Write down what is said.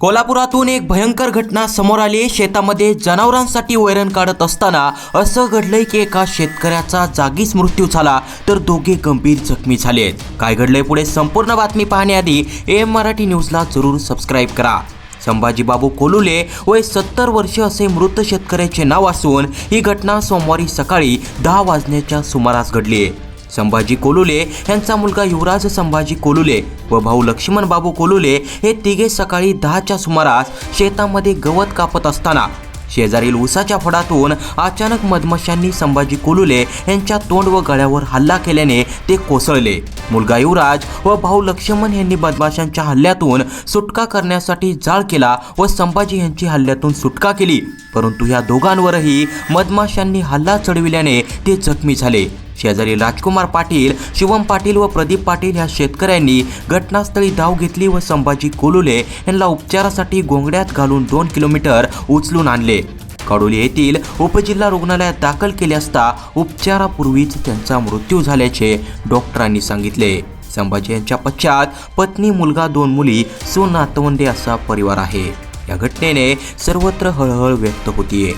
कोल्हापुरातून एक भयंकर घटना समोर आली. शेतामध्ये जनावरांसाठी वैरण काढत असताना असं घडलंय की एका शेतकऱ्याचा जागीच मृत्यू झाला. तर दोघे गंभीर जखमी झालेत. काय घडलंय पुढे संपूर्ण बातमी पाहण्याआधी एम मराठी न्यूजला जरूर सबस्क्राईब करा. संभाजीबाबू कोलुले वय सत्तर वर्ष असे मृत शेतकऱ्याचे नाव असून ही घटना सोमवारी सकाळी दहा वाजण्याच्या सुमारास घडली आहे संभाजी कोलुले यांचा मुलगा युवराज संभाजी कोलुले व भाऊ लक्ष्मण बाबू कोलुले हे तिघे सकाळी दहाच्या सुमारास शेतामध्ये गवत कापत असताना शेजारील उसाच्या फडातून अचानक मधमाशांनी संभाजी कोलुले यांच्या तोंड व गळ्यावर हल्ला केल्याने ते कोसळले. मुलगा युवराज व भाऊ लक्ष्मण यांनी मधमाशांच्या हल्ल्यातून सुटका करण्यासाठी जाळ केला व संभाजी यांची हल्ल्यातून सुटका केली. परंतु या दोघांवरही मधमाशांनी हल्ला चढविल्याने ते जखमी झाले. शेजारी राजकुमार पाटील शिवम पाटील व प्रदीप पाटील ह्या शेतकऱ्यांनी घटनास्थळी धाव घेतली व संभाजी कोलुले यांना उपचारासाठी गोंगड्यात घालून दोन किलोमीटर उचलून आणले. कडोली येथील उपजिल्हा रुग्णालयात दाखल केले असता उपचारापूर्वीच त्यांचा मृत्यू झाल्याचे डॉक्टरांनी सांगितले. संभाजी यांच्या पश्चात पत्नी मुलगा दोन मुली सून नातवंडे असा परिवार आहे. या घटनेने सर्वत्र हळहळ व्यक्त होतीये.